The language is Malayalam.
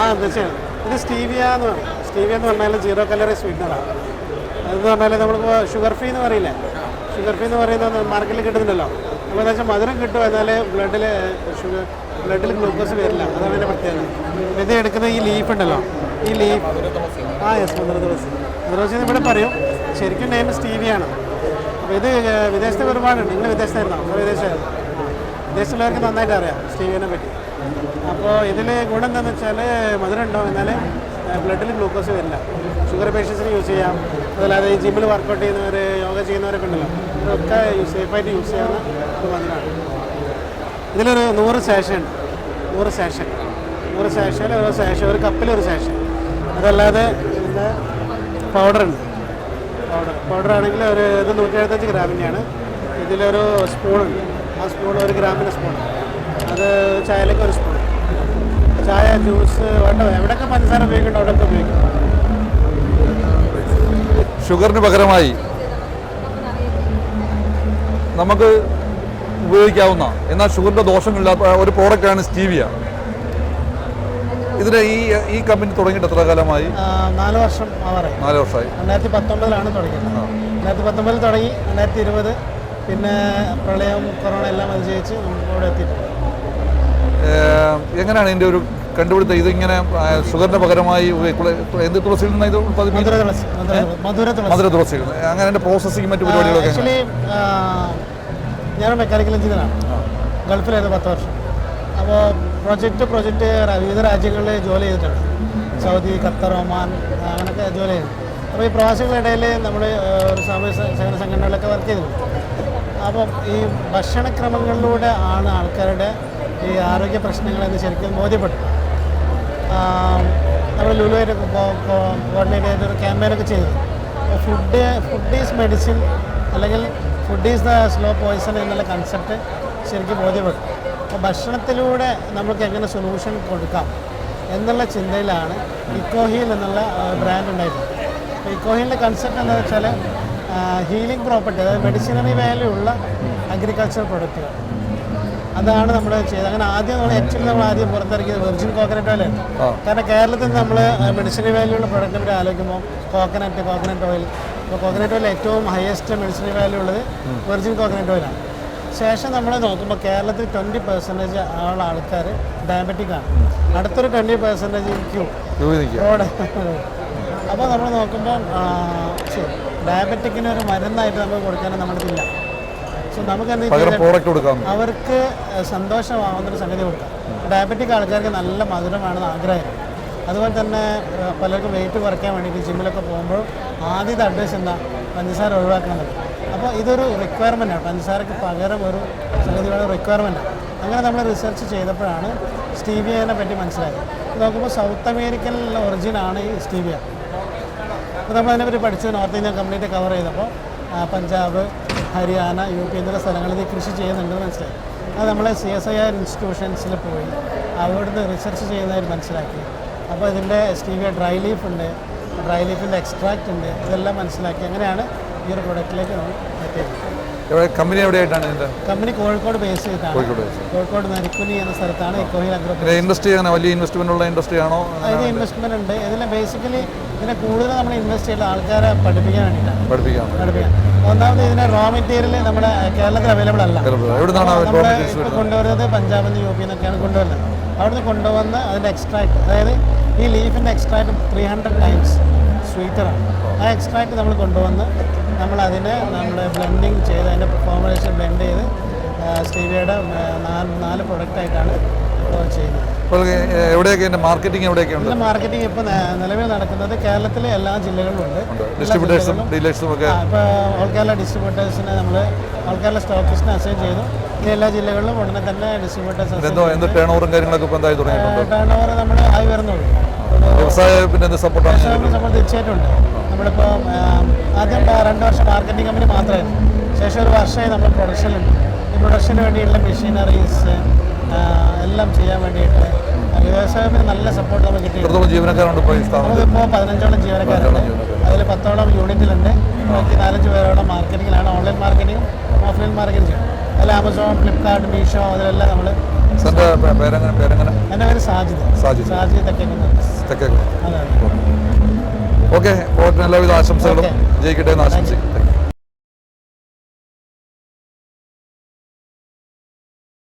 ആ തീർച്ചയായും. ഇത് സ്റ്റീവിയ എന്ന് പറയും. സ്റ്റീവിയ എന്ന് പറഞ്ഞാൽ സീറോ കലറി സ്വീറ്റ്നറാണ് അതെന്ന് പറഞ്ഞാൽ നമ്മളിപ്പോൾ ഷുഗർ ഫ്രീ എന്ന് പറയില്ലേ? ഷുഗർ ഫ്രീ എന്ന് പറയുന്നത് മാർക്കറ്റിൽ കിട്ടുന്നുണ്ടല്ലോ. അപ്പോൾ എന്താ വെച്ചാൽ മധുരം കിട്ടും എന്നാൽ ബ്ലഡിൽ ഷുഗർ ബ്ലഡിൽ ഗ്ലൂക്കോസ് വരില്ല. അതാണ് അതിന്റെ പ്രത്യേകത. ഇത് എടുക്കുന്ന ഈ ലീഫ് ഉണ്ടല്ലോ. ഈ ലീഫ് ആ യെസ് മധുര തുളസി. തുളസി ഇവിടെ പറയും. ശരിക്കും നെയിം സ്റ്റീവിയാണ് അപ്പോൾ ഇത് വിദേശത്ത് ഒരുപാടുണ്ട്. നിങ്ങൾ വിദേശത്തായിരുന്നോ? വിദേശമായിരുന്നു വിദേശത്തുള്ളവർക്ക് നന്നായിട്ട് അറിയാം സ്റ്റീവിയനെ പറ്റി. അപ്പോൾ ഇതിൽ ഗുണം എന്താണെന്ന് വെച്ചാൽ മധുരം ഉണ്ടാവും എന്നാൽ ബ്ലഡിൽ ഗ്ലൂക്കോസ് വരില്ല. ഷുഗർ പേഷ്യൻസിന് യൂസ് ചെയ്യാം. അതല്ലാതെ ഈ ജിമ്മിൽ വർക്കൗട്ട് ചെയ്യുന്നവർ യോഗ ചെയ്യുന്നവരൊക്കെ ഉണ്ടല്ലോ ഇതൊക്കെ സേഫായിട്ട് യൂസ് ചെയ്യാവുന്ന ഒരു മധുരമാണ്. ഇതിലൊരു നൂറ് സേഷൻ ഉണ്ട്. നൂറ് സേഷൻ നൂറ് സേഷൻ ഒരു സേഷൻ ഒരു കപ്പിൽ ഒരു സേഷൻ അതല്ലാതെ ഇതിന്റെ പൗഡർ ഉണ്ട്. പൗഡർ പൗഡർ ആണെങ്കിൽ ഒരു ഇത് നൂറ്റി എഴുപത്തഞ്ച് ഗ്രാമിന്റെയാണ്. ഇതിലൊരു സ്പൂണുണ്ട്. ആ സ്പൂൺ ഒരു ഗ്രാമിന്റെ സ്പൂൺ അത് ചായയിലേക്ക് ഒരു സ്പൂൺ ചായ ജ്യൂസ് വേണ്ട എവിടെയൊക്കെ പഞ്ചസാര ഉപയോഗിക്കണ്ടോ അവിടെയൊക്കെ ഉപയോഗിക്കും. ഷുഗറിന് പകരമായി നമുക്ക് ഉപയോഗിക്കാവുന്ന എന്നാൽ ഷുഗറിന്റെ ദോഷങ്ങളില്ലാത്ത ഒരു പ്രോഡക്റ്റാണ് സ്റ്റീവിയ. ഇതിന് ഈ ഈ കമ്പനി തുടങ്ങിയിട്ട് എത്ര കാലമായി? നാല് വർഷം നാല് വർഷമായി. രണ്ടായിരത്തി പത്തൊമ്പതിലാണ് തുടങ്ങിയത്. രണ്ടായിരത്തി പത്തൊമ്പതിൽ തുടങ്ങി രണ്ടായിരത്തി ഇരുപത് പിന്നെ പ്രളയം കൊറോണ എല്ലാം അതിജയിച്ച് ഇവിടെ എത്തിയിട്ടുണ്ട്. എങ്ങനെയാണ് ഇതിന്റെ ഒരു കണ്ടുപിടുത്തം? ഇതിങ്ങനെ ഷുഗറിന് പകരമായി എന്ത് തുളസിയിൽ നിന്ന് ഇത് ഉൽപ്പാദിപ്പിക്കുന്നത്? മധുര തുളസി തുളസിയിൽ നിന്ന്. അങ്ങനെ അതിന്റെ പ്രോസസ്സിങ് മറ്റു പരിപാടികളൊക്കെ ഞാൻ മെക്കാനിക്കൽ എഞ്ചിനീയറാണ് ഗൾഫിലായിരുന്നു പത്ത് വർഷം. അപ്പോൾ പ്രൊജക്റ്റ് പ്രൊജക്റ്റ് വിവിധ രാജ്യങ്ങളിൽ ജോലി ചെയ്തിട്ടുണ്ട്. സൗദി ഖത്തർ ഒമാൻ അങ്ങനെയൊക്കെ ജോലി ചെയ്തു അപ്പോൾ ഈ പ്രവാസികളുടെ ഇടയിൽ നമ്മൾ ഒരു സാമൂഹ്യ സേവന സംഘടനകളിലൊക്കെ വർക്ക് ചെയ്തിട്ടുണ്ട്. അപ്പം ഈ ഭക്ഷണക്രമങ്ങളിലൂടെ ആണ് ആൾക്കാരുടെ ഈ ആരോഗ്യ പ്രശ്നങ്ങളെന്ന് ശരിക്കും ബോധ്യപ്പെട്ടു നമ്മൾ ലുലുവായിട്ട് കോർഡിനേറ്റ് ഒരു ക്യാമ്പയിനൊക്കെ ചെയ്തു. ഫുഡ് ഫുഡ് ഈസ് മെഡിസിൻ അല്ലെങ്കിൽ food is the slow poison എന്നുള്ള കൺസെപ്റ്റ് ശരിക്കും ബോധ്യപ്പെട്ടു. അപ്പോൾ ഭക്ഷണത്തിലൂടെ നമുക്ക് എങ്ങനെ സൊല്യൂഷൻ കൊടുക്കാം എന്നുള്ള ചിന്തയിലാണ് ഇക്കോഹീൽ എന്നുള്ള ബ്രാൻഡ് ഉണ്ടായിട്ടുള്ളത് ഇക്കോഹീലിന്റെ കൺസെപ്റ്റ് എന്താണെന്ന് വെച്ചാൽ ഹീലിംഗ് പ്രോപ്പർട്ടി അതായത് മെഡിസിനറി വാല്യൂ ഉള്ള അഗ്രികൾച്ചർ പ്രൊഡക്റ്റുകൾ അതാണ് നമ്മൾ ചെയ്തത്. അങ്ങനെ ആദ്യം നമ്മൾ ആക്ച്വലി നമ്മൾ ആദ്യം പുറത്തിറക്കിയത് വെർജിൻ കോക്കനട്ട് ഓയിലാണ് കാരണം കേരളത്തിൽ നിന്ന് നമ്മൾ മെഡിസിനറി വാല്യൂ ഉള്ള പ്രൊഡക്റ്റിനെ പറ്റി ആലോചിക്കുമ്പോൾ കോക്കനട്ട് കോക്കനട്ട് ഓയിൽ അപ്പോൾ കോക്കനട്ട് ഓയിൽ ഏറ്റവും ഹയസ്റ്റ് മെഡിസിനറി വാല്യൂ ഉള്ളത് വെർജിൻ കോക്കനട്ട് ഓയിലാണ് ശേഷം നമ്മൾ നോക്കുമ്പോൾ കേരളത്തിൽ ട്വന്റി പെർസെന്റേജ് ഉള്ള ആൾക്കാർ ഡയബറ്റിക് ആണ്. അടുത്തൊരു ട്വന്റി പെർസെന്റേജ് ക്യൂ അപ്പോൾ നമ്മൾ നോക്കുമ്പോൾ ഡയബറ്റിക്കിന് ഒരു മരുന്നായിട്ട് നമുക്ക് കൊടുക്കാൻ നമ്മൾക്കില്ല സോ നമുക്ക് എന്തെങ്കിലും അവർക്ക് സന്തോഷമാവുന്നൊരു സംഗതി കൊടുക്കാം. ഡയബറ്റിക് ആൾക്കാർക്ക് നല്ല മധുരമാണെന്ന് ആഗ്രഹം അതുപോലെ തന്നെ പലർക്കും വെയിറ്റ് കുറയ്ക്കാൻ വേണ്ടിയിട്ട് ജിമ്മിലൊക്കെ പോകുമ്പോൾ ആദ്യത്തെ അഡ്വൈസ് എന്താ? പഞ്ചസാര ഒഴിവാക്കണം അപ്പോൾ ഇതൊരു റിക്വയർമെന്റ് ആണ്. പഞ്ചസാരക്ക് പകരം ഒരു സംഗതിയുടെ റിക്വയർമെന്റ് അങ്ങനെ നമ്മൾ റിസർച്ച് ചെയ്തപ്പോഴാണ് സ്റ്റീവിയനെ പറ്റി മനസ്സിലായത്. നോക്കുമ്പോൾ സൗത്ത് അമേരിക്കനിലുള്ള ഒറിജിനാണ് ഈ സ്റ്റീവിയ അപ്പോൾ നമ്മൾ അതിനെപ്പറ്റി പഠിച്ചത് നോർത്ത് ഇന്ത്യ കംപ്ലീറ്റ് കവർ ചെയ്തപ്പോൾ പഞ്ചാബ് ഹരിയാന യു പി എന്നുള്ള സ്ഥലങ്ങളിൽ കൃഷി ചെയ്യുന്നുണ്ടെന്ന് മനസ്സിലായി. അത് നമ്മൾ സി എസ് ഐ ആർ ഇൻസ്റ്റിറ്റ്യൂഷൻസിൽ പോയി അവിടുന്ന് റിസർച്ച് ചെയ്യുന്നതായി മനസ്സിലാക്കി. അപ്പോൾ ഇതിന്റെ സ്റ്റീവിയ ഡ്രൈ ലീഫ് ഉണ്ട് ഡ്രൈ ലീഫിന്റെ എക്സ്ട്രാക്റ്റ് ഉണ്ട് ഇതെല്ലാം മനസ്സിലാക്കി. അങ്ങനെയാണ് ഈ ഒരു പ്രൊഡക്റ്റിലേക്ക് നമ്മൾ എത്തിയത്. എവിടെ കമ്പനി എവിടെയായിട്ടാണ് ഇതിന്റെ? കമ്പനി കോഴിക്കോട് ബേസ് ചെയ്തിട്ടാണ് കോഴിക്കോട് ബേസ് കോഴിക്കോട് നരിക്കുനി എന്ന സ്ഥലത്താണ് ഇക്കോഹിൽ അഗ്രോ ഇൻഡസ്ട്രി അങ്ങനെ വലിയ ഇൻവെസ്റ്റ്മെന്റ് ഉള്ള ഇൻഡസ്ട്രി ആണോ? അതിന് ഇൻവെസ്റ്റ്മെന്റ് ഉണ്ട്. ഇതിൽ ബേസിക്കലി ഇതിനെ കൂടുതൽ നമ്മൾ ഇൻവെസ്റ്റ് ചെയ്യുന്ന ആൾക്കാരെ പഠിപ്പിക്കാൻ വേണ്ടിയിട്ടാണ്. പഠിപ്പിക്കാം പഠിപ്പിക്കാൻ. ഒന്നാമത് ഇതിന്റെ റോ മെറ്റീരിയൽ നമ്മുടെ കേരളത്തിൽ അവൈലബിൾ അല്ല. raw ഇപ്പോൾ കൊണ്ടുവരുന്നത് പഞ്ചാബിൽ നിന്ന് യു പി നിന്നൊക്കെയാണ് കൊണ്ടുവരുന്നത്. അവിടുന്ന് കൊണ്ടുവന്ന് അതിന്റെ എക്സ്ട്രാക്ട് അതായത് ഈ ലീഫിന്റെ എക്സ്ട്രാക്ട് ത്രീ ഹൺഡ്രഡ് ടൈംസ് സ്വീറ്ററാണ് ആ എക്സ്ട്രാക്ട് നമ്മൾ കൊണ്ടുവന്ന് നമ്മളതിനെ നമ്മൾ ബ്ലെൻഡിങ് ചെയ്ത് അതിന്റെ ഫോർമുലേഷൻ ബ്ലെൻഡ് ചെയ്ത് സ്റ്റീവിയുടെ നാല് നാല് പ്രൊഡക്റ്റായിട്ടാണ് ഇപ്പോൾ ചെയ്യുന്നത്. ഇപ്പോൾ എവിടെയൊക്കെ മാർക്കറ്റിംഗ് എവിടെയൊക്കെ ഉണ്ട്? മാർക്കറ്റിംഗ് ഇപ്പോൾ നിലവിൽ നടക്കുന്നത് കേരളത്തിലെ എല്ലാ ജില്ലകളിലും ഉണ്ട്. എല്ലാ ഡിസ്ട്രിബ്യൂട്ടേഴ്സും ജില്ലകളിലും. ഡീലേഴ്സും ഒക്കെ ഇപ്പോൾ ഓൾ കേരള ഡിസ്ട്രിബ്യൂട്ടേഴ്സിനെ നമ്മൾ ഓൾ കേരള സ്റ്റോക്കിസ്റ്റിനെ അസൈൻ ചെയ്തു. എല്ലാ ജില്ലകളിലും ഉടനെ തന്നെ ഡിസ്ട്രിബ്യൂട്ടേഴ്സ് എന്തോ എന്ത് ടേൺ ഓവറും കാര്യങ്ങളൊക്കെ ഇപ്പോൾ എന്തായി തുടങ്ങിയിട്ടുണ്ട്? ടേൺ ഓവർ നമ്മൾ ആയി വരുന്നുള്ളൂ. വ്യവസായ പിന്നെ എന്ത് സപ്പോർട്ടാണ് തീർച്ചയായിട്ടും ഉണ്ട്. നമ്മളിപ്പോൾ ആദ്യം രണ്ട് വർഷം മാർക്കറ്റിംഗ് കമ്പനി മാത്രമായിരുന്നു. ശേഷം ഒരു വർഷമായി നമ്മൾ പ്രൊഡക്ഷനിലുണ്ട് ഈ പ്രൊഡക്ഷന് വേണ്ടിയിട്ടുള്ള മെഷീനറീസ് എല്ലാം ചെയ്യാൻ വേണ്ടിയിട്ട് വ്യവസായത്തിന് നല്ല സപ്പോർട്ട് നമുക്ക് കിട്ടി ജീവനക്കാരുണ്ട് ഇപ്പോൾ നമുക്കിപ്പോൾ പതിനഞ്ചോളം ജീവനക്കാരുണ്ട്. അതിൽ പത്തോളം യൂണിറ്റിലുണ്ട് ബാക്കി നാലഞ്ച് പേരോളം മാർക്കറ്റിങ്ങിലാണ് ഓൺലൈൻ മാർക്കറ്റിങ്ങും ഓഫ്ലൈൻ മാർക്കറ്റിങ്ങും അതിൽ ആമസോൺ ഫ്ലിപ്കാർട്ട് മീഷോ അതിലെല്ലാം നമ്മൾ സാറിന്റെ പേരെങ്ങനെ പേരെങ്ങനെ? എന്റെ പേര് സാജിദ്. സാജിദ്. സാജിദ് തെക്കേക്കുന്ന് ഓക്കെ. എല്ലാവിധ ആശംസകളും ജയിക്കട്ടെ എന്ന് ആശംസിക്കും